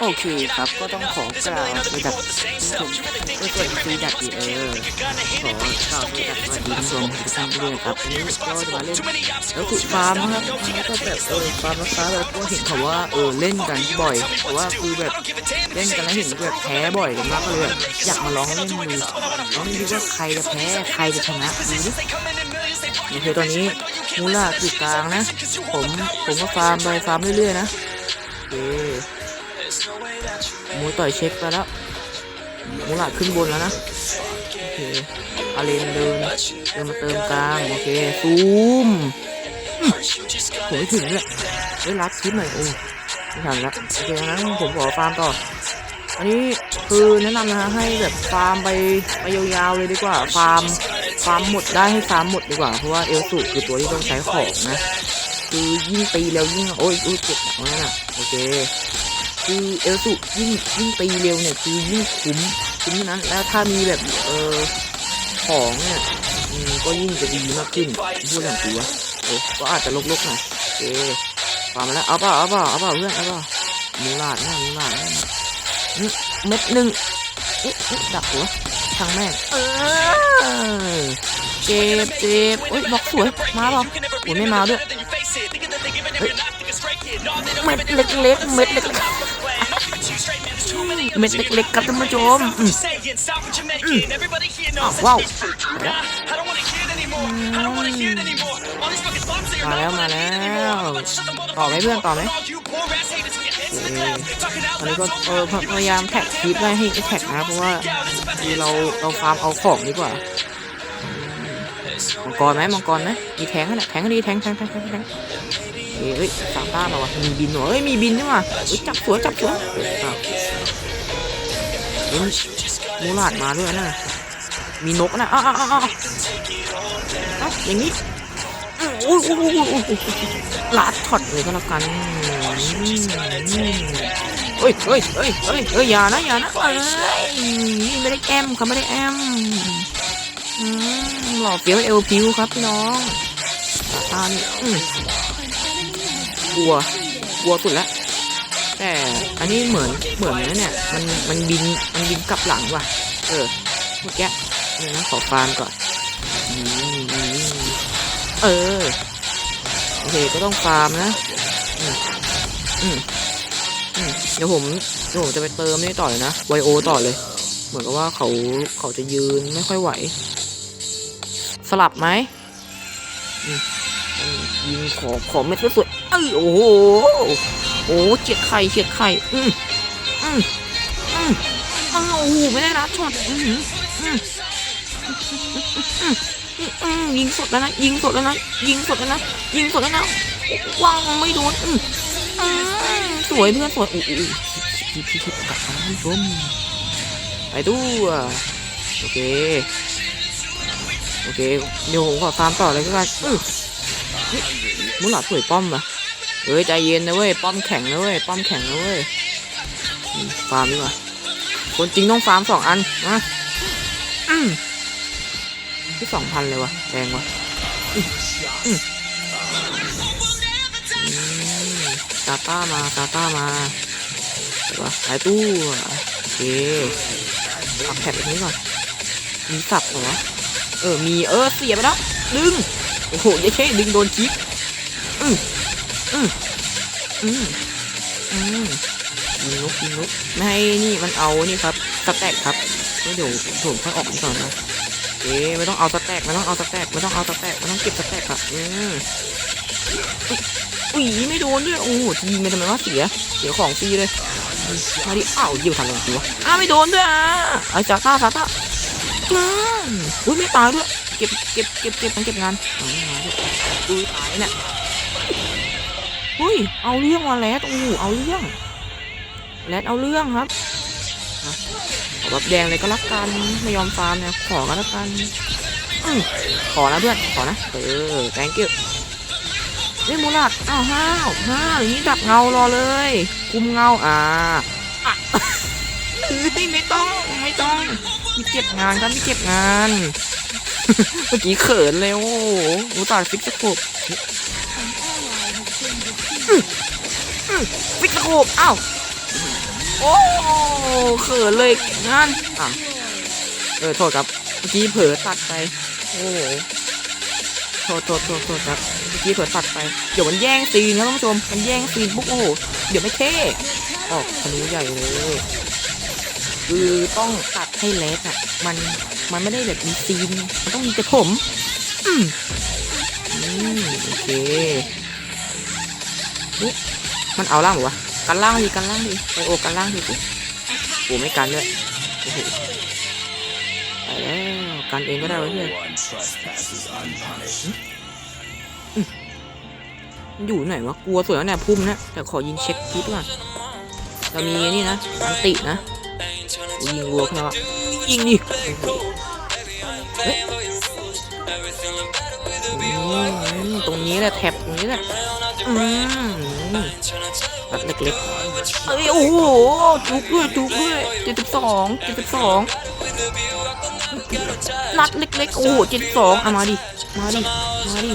โอเคครับก็ต้องขอกล่าวระดับผมก็สวัสดีฟีดักอีเออขอกล่าวฟีดักสวัสดีทุกคนทุกท่านด้วยครับวันนี้ก็จะมาเล่นแล้วถูกฟาร์มนะครับแล้วก็แบบเออฟาร์มราคาแบบก็เห็นเขาว่าเออเล่นกันบ่อยแต่ว่าคือแบบเล่นกันแล้วเห็นแบบแพ้บ่อยกันมากก็เลยแบบอยากมาลองเล่นดูลองดูว่าใครจะแพ้ใครจะชนะดูดิโอเคตอนนี้มูล่าคือกลางนะ ผมผมก็ฟาร์มไปฟาร์มเรื่อยๆนะโอเคมูต่อยเช็คไปแล้วมูล่าขึ้นบนแล้วนะโอเคอาเลนเดินเดินมาเติมกลางโอเคซูมอืมโหไม่ถึงเลยเฮ้ยรัดคลิปหน่อยโอ้ไม่ทันละโอเคงั้นผมขอฟาร์มต่ออันนี้คือแนะนำนะฮะให้แบบฟาร์มไปไปยาวๆเลยดีกว่าฟาร์มฟาร์มหมดได้ให้ฟาร์มหมดดีกว่าเพราะว่าเอลสูคือตัวที่ต้องใช้ของนะ คือยิ่งตีเร็วยิ่งโอ้ยอุ้ยเจ็บหนักมากนะโอเค คือเอลสูยิ่งยิ่งตีเร็วเนี่ยคือยิ่งคุ้มคุ้มนั้นแล้วถ้ามีแบบเออของเนี่ยก็ยิ่งจะดีมากขึ้นพูดอย่างจริงวโอ้ก็อาจจะลกๆหน่อยโอเคฟามาแล้วเอาเปล่าเอาเปล่าเอาเปล่าเพื่อนเอาเปล่ามูลาดนะมูลาดนะเม็ดหนึ่งเอ๊ะดักหัวทางแม่งเออเจ็บเจ็บโอ้ยบล็อกสวยมาเปล่าโอ้ยไม่มาด้วยเฮ้ยเม็ดเล็กๆเม็ดเล็กๆ เม็ดเล็กๆครับท่านผู้ชมอืมอืมอ้าวว้าวมาแล้วมาแล้วต่อไหมเพื่อนต่อไหมตอนนี้ก็เออพยายามแท็กคลิปได้ให้แท็กนะเพราะว่าคือเราเราฟาร์มเอาของดีกว่ามังกรไหมมังกรไหมมีแทงขนาดแทงก็ดีแทงแทงแทงแทงแทงเอ้ยเอ้ยสามต้ามาวะมีบินเหรอเอ้ยมีบินนี่ว่ะเอ้ยจับสวยจับสวยอ้าวเอ้ย มูลาดมาด้วยนะ มีนกนะอ้าวอ้าวอ้าวอย่างนี้อุ้ยอุ้ยอุ้ยลาดช็อตเลยก็แล้วกันเฮ้ยเฮ้ยเฮ้ยเฮ้ยเฮ้ยอย่านะอย่านะเอ้ยไม่ได้แอมเขาไม่ได้แอมหล่อเฟี้ยวเอวพิวครับพี่น้องตาตานี่อืมกลัว กลัวสุดละ แต่อันนี้เหมือนเหมือนนะเนี่ย มันมันบินมันบินกลับหลังว่ะ เออเมื่อกี้เดี๋ยวนะขอฟาร์มก่อนเออโอเคก็ต้องฟาร์มนะอืมอืมอเดี๋ยวผมเดี๋ยวผมจะไปเติมนี่ต่อเลยนะไวโอต่อเลย เหมือนกับว่าเขาเขาจะยืนไม่ค่อยไหว สลับไหมอืมยิงขอขอเม็ดสวยๆเอ้ยโอ้โห โอ้เฉียดไข่เฉียดไข่ อืมอืมอืมอ้าวโอ้โหไม่ได้รับช็อตอืมอืมอืมอืมอืมยิงสดแล้วนะ ยิงสดแล้วนะ ยิงสดแล้วนะ ยิงสดแล้วนะว้าวไม่โดนอืมอืมสวยเพื่อนสวยอู้อู้พี่พี่พี่กลับมาท่านผู้ชมไปด้วยโอเค โอเค เดี๋ยวผมขอฟาร์มต่อเลยก็ได้อื้อเฮ้ยมุหลาดสวยป้อมปะ เฮ้ยใจเย็นนะเว้ยป้อมแข็งนะเว้ยป้อมแข็งนะเว้ยฟาร์มดีกว่าคนจริงต้องฟาร์มสองอันนะอืมที่สองพันเลยวะแพงวะอืมตาต้ามาตาต้ามาเดี๋ยวหายตู้โอเคปักแท็บแบบนี้ก่อนมีสับเหรอเออมีเออเสียไปแล้วดึงโอ้โหยัยเช่ดึงโดนจิ๊บอืม อืมอืมอืมยิงนกยิงนกไม่ให้นี่มันเอานี่ครับสแต็กครับแล้วเดี๋ยวผมค่อยออกก่อนนะโอเคไม่ต้องเอาสแต็กไม่ต้องเอาสแต็กไม่ต้องเอาสแต็กไม่ต้องเก็บสแต็กครับอืมอุ้ยไม่โดนด้วยโอ้ยิงไปทำไมวะเสียเสียของฟรีเลยมาดิอ้าวยิงทันเลยตัวอ้าวไม่โดนด้วยอะไอ้จ่าตาจ่าตาอุ้ยไม่ตายด้วยเก็บเก็บเก็บเก็บต้องเก็บงานอุ้ยตายเนี่ย เอาเรื่องมาแลดโอ้โหเอาเรื่องแลดเอาเรื่องครับขอแบบแดงเลยก็รักกันไม่ยอมฟาร์มเนี่ยขอกันแล้วกันอขอนะเพื่อนขอนะเออ thank you เฮ้ยมูลัดอ้าวห้าวห้าวอย่างนี้ดับเงารอเลย คุมเงาอ่าอะไม่ต้องไม่ต้องมีเก็บงานครับมีเก็บงาน เมื่อกี้เขินเลยโอ้โหตส่าฟิกสโคป ฟิกสโคปอ้าว โอ้เขินเลยงานอะเออ โทษครับ เมื่อกี้เผลอตัดไป โอ้โหโทษโทษโทษโทษครับ เมื่อกี้เผลอตัดไป เดี๋ยวมันแย่งซีนนะท่านผู้ชม มันแย่งซีนปุ๊บโอ้โห เดี๋ยวไม่เท่ ออกทะลุใหญ่เลยคือต้องตัดให้เล็กอะ มัน มันไม่ได้แบบมีซีน มันต้องมีกระผม อืมอืมโอเค นี่มันเอาล่างหรอวะกันล่างดิกันล่างดิไปโอกันล่างดิสิโอ้ไม่กันด้วยโอ้โหไปแล้วกันเองก็ได้วะเพื่อนอยู่ไหนวะกลัวสวยแล้วเนี่ยพุ่มนะแต่ขอยิงเช็คคลิปก่อนเรามีนี่นะอันตินะยิงรัวขึ้นมายิงดิเฮ้ยตรงนี้แหละแท็บตรงนี้แหละ อืมนัดเล็กๆเอ้ยโอ้โหจุกด้วยจุกด้วยเจ็ดสิบสองเจ็ดสิบสองนัดเล็กๆ โอ้โหเจ็ดสิบสองอะมาดิ มาดิ มาดิ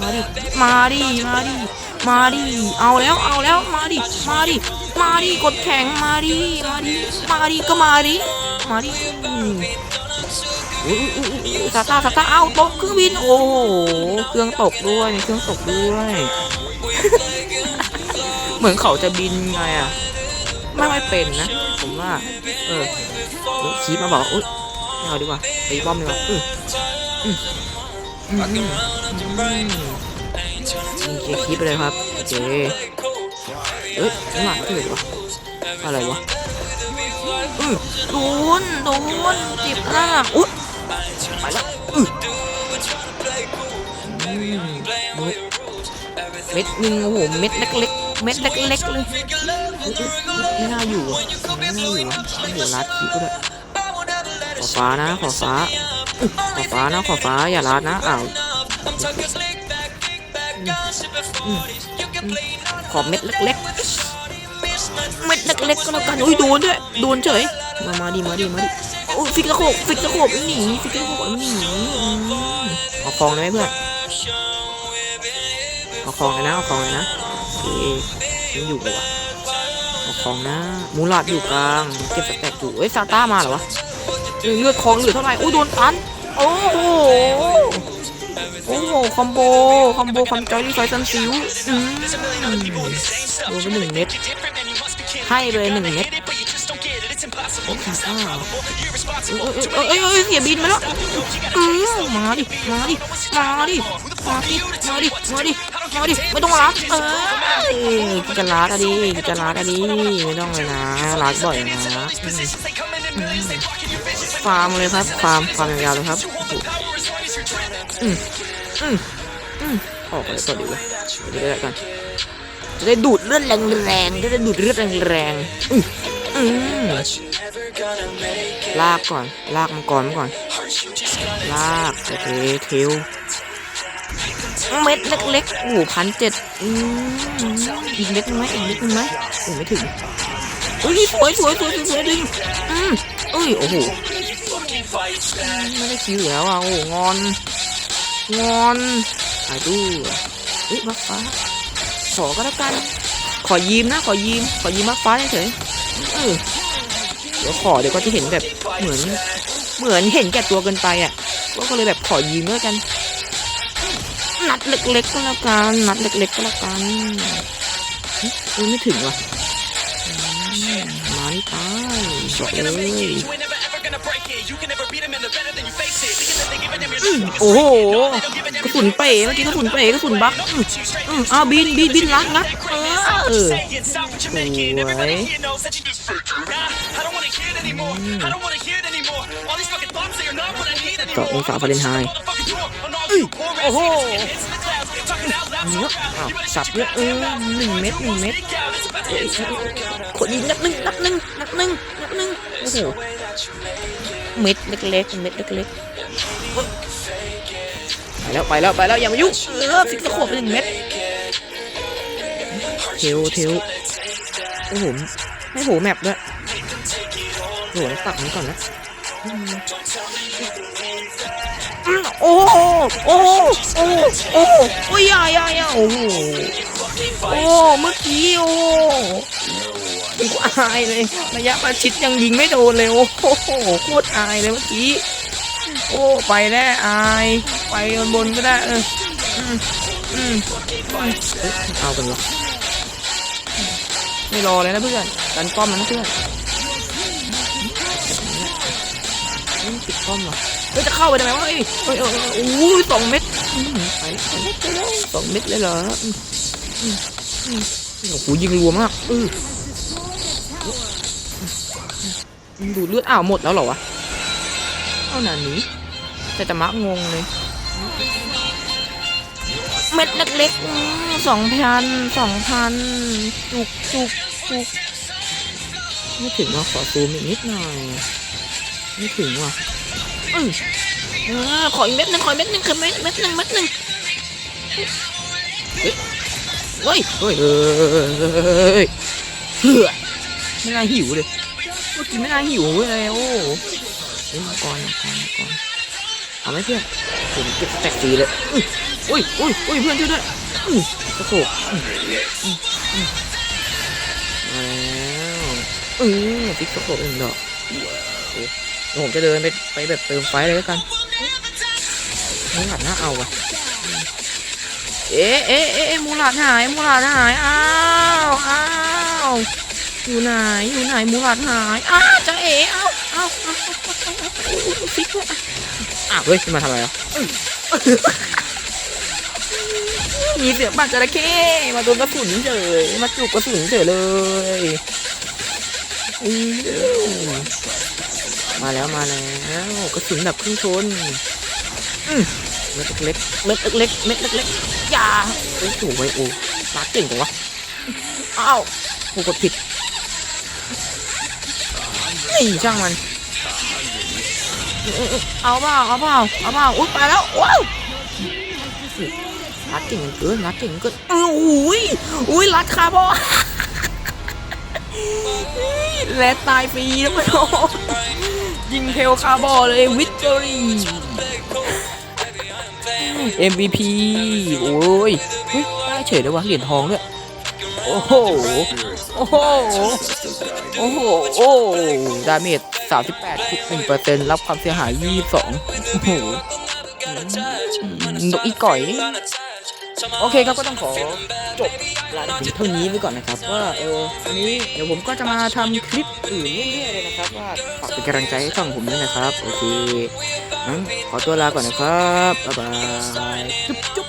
มาดิ มาดิ มาดิ มาดิ เอาแล้ว เอาแล้ว มาดิ มาดิ มาดิ กดแข็ง มาดิ มาดิ มาดิ ก็มาดิ มาดิอืมอุ้ยอุ้ยอุ้ยอุ้ยซาตาซาตาเอาตกเครื่องบิน โอ้โห เครื่องตกด้วยมีเครื่องตกด้วย เหมือนเขาจะบินไงอะ ไม่ไม่เป็นนะ ผมว่า เออเดี๋ยวคีบมาบอกอุ้ยเอาดีกว่าตีป้อมดีกว่าอืออืมอืมอืมอืมยิงคีบไปเลยครับโอเคเอ้ยไม่หวานเกิดวะอะไรวะอือโดนโดนเจ็บหน้าอุ๊ยไปแล้วอือ เม็ดหนึ่งโอ้โหเม็ดเล็กๆเม็ดเล็กๆเลยไม่น่าอยู่อะไม่น่าอยู่อะโอ้โหลัดคีบก็ได้ขอฟ้านะขอฟ้าขอฟ้านะขอฟ้าอย่าลัดนะอ้าวอืมอืมขอเม็ดเล็กๆเม็ดเล็กๆก็แล้วกันอุ้ยโดนด้วยโดนเฉยมามาดิมาดิมาดิโอ้ฟิกตะโขบฟิกตะโขบหนีฟิกตะโขบหนีมเอาคลองได้ไหมเพื่อน เอาคลองเลยนะเอาคลองเลยนะโอเคยังอยู่วะเอาของนะมูลาดอยู่กลางเก็บสแต็กอยู่เอ้ยซาต้ามาเหรอวะเอ้ยเลือดของเหลือเท่าไหร่อุ้ยโดนตันโอ้โหโอ้โหคอมโบคอมโบคอมจอยลี่ไฟซันซิวอืมโดนไปหนึ่งเม็ดให้เลยหนึ่งเม็ดโอ้ซาเอ้ยเอ้ยเอ้ยเอ้ยเสียบินมาแล้วอืมมาดิมาดิมาดิมาดิมาดิมาดิ มาดิไม่ต้องรักเออกูจะรักอะดิกูจะรักอะดิไม่ต้องเลยนะรักบ่อยนะอืมอืมฟาร์มเลยครับฟาร์มฟาร์มยาวๆเลยครับอืมอืมอืมออกเลยตัวดีเลยเดี๋ยวได้กันจะได้ดูดเลือดแรงๆจะได้ดูดเลือดแรงๆอืมอืมลากก่อน ลากมังกรมาก่อน ลากโอเคเทล เม็ดเล็กๆโอ้พันเจ็ดอืมอีกเม็ดนึงไหมอีกเม็ดนึงไหมโอ้ไม่ถึงอุ้ยสวยสวยสวยสวยสวยดึงอืมเอ้ยโอ้โหไม่ได้คิวแล้วอะโอ้งอน งอนหายดูเฮ้ยมักฟ้าขอก็แล้วกัน ขอยืมนะ ขอยืมขอยืมมักฟ้าเฉยเออเดี๋ยวขอเดี๋ยวก็จะเห็นแบบเหมือน เหมือนเห็นแก่ตัวเกินไปอะก็เลยแบบขอยืมแล้วกัน นัดเล็กๆก็แล้วกันนัดเล็กๆก็แล้วกันเฮ้ยเออไม่ถึงว่ะอืมมานี่ตายบอกเลยอืมโอ้โหกระสุนเป๋เมื่อกี้กระสุนเป๋กระสุนบักอืมอืมอ้าวบินบินบินรักนะเออสวยต่อองศาฟาเรนไฮต์ โอ้โหเนื้ออ้าวสับเยอะเออหนึ่งเม็ดหนึ่งเม็ดเอ้ยขวดยิงนัดหนึ่งนัดหนึ่งนัดหนึ่งนัดหนึ่งโอ้โหเม็ดเล็กๆเม็ดเล็กๆไปแล้วไปแล้วไปแล้วอย่ามายุ่งเออฟิกตะขวบไปหนึ่งเม็ดเทวเทวโอ้โหไม่โหแมปด้วยโอ้โหตักนี้ก่อนนะ โอ้โหโอ้โหโอ้โหโอ้โหโอ้ยอยาอยาอยาโอ้โหโอ้เมื่อกี้โอ้โหกูอายเลยระยะประชิดยังยิงไม่โดนเลยโอ้โหโคตรอายเลยเมื่อกี้โอ้ไปได้อายไปบนบนก็ได้เอออืมอืมเอ้ยเอากันเหรอไม่รอเลยนะเพื่อนดันป้อมมันนะเพื่อนนี่ติดป้อมเหรอ เฮ้ยจะเข้าไปทำไมวะเฮ้ยเฮ้ยเฮ้โอ้ยสองเม็ดอืมไปแล้วไปแล้วไปแล้วสองเม็ดเลยเหรอโอ้โหยิงรัวมากเออดูเลือดอ้าวหมดแล้วเหรอวะเอาหนานี้แต่ตะมะงงเลย เม็ดเล็กๆสองพันสองพันจุกจุกจุกไม่ถึงว่าขอซูมอีกนิดหน่อยไม่ถึงว่ะ อือขออีกเม็ดหนึ่งขออีกเม็ดหนึ่งคือเม็ดเม็ดหนึ่งเม็ดหนึ่งเฮ้ยเฮ้ยเฮ้ยเฮ้ยเฮ้ยไม่น่าหิวเลยเมื่อกี้ไม่น่าหิวเลยโอ้เฮ้ยมาก่อนมาก่อนมาก่อนเอาไหมเพื่อนผมเก็บแตกสีเลยอุ้ยอุ้ยอุ้ยเพื่อนช่วยด้วยอื้อตะโขกอื้ออื้ออื้อมาแล้วเออติ๊กตะโขกหนึ่งดอกเดี๋ยว ผมจะเดินไปไปแบบเติมไฟเลยแล้วกันมูหลาดน่าเอาอะเอ๊ะเอ๊ะเอ๊ะมูหลาดหายมูหลาดหาย อ้าว อ้าว อยู่ไหน อยู่ไหนมูหลาดหาย อ้าวจะเอ๋อ้าวอ้าวอ้าวอ้าวอ้าวอ้าวฟิกด้วยอ้าวเฮ้ยมาทำอะไรอะมีเสียงปากจระเข้มาโดนกระสุนเฉยมาจุกกระสุนเฉยเลย มมาแล้วมาแล้วกระสุนแบบครึ่งชนอืมเม็ดเล็กๆเม็ดเล็กๆเม็ดเล็กๆอย่าโอ้โหไอ้โอ้รักเก่งจังวะอ้าวกูกดผิดนี่ช่างมันเออเออเอาเปล่าเอาเปล่าเอาเปล่าอุ้ยไปแล้วว้าวรัดเก่งเกินรัดเก่งเกินเอออุ้ยอุ้ยรัดคาร์บอนและตายฟรีนะมันโอ้ ยิงเทลคาร์บอเลยวิกตอรี่ MVP โอ้ยเฮ้ยได้เฉยเลยวะเหรียญทองด้วยโอ้โห โอ้โห โอ้โห โอ้ดาเมจ38.1%รับความเสียหาย 22 โอ้โหนกอีก่อย โอเคครับก็ต้องขอจบรายละเอียดเท่านี้ไว้ก่อนนะครับ ว่าเออวันนี้เดี๋ยวผมก็จะมาทำคลิปอื่นเรื่อยๆเลยนะครับว่าฝากเป็นกำลังใจให้ช่องผมด้วยนะครับ โอเคงั้นขอตัวลาก่อนนะครับบ๊ายบายจุ๊บ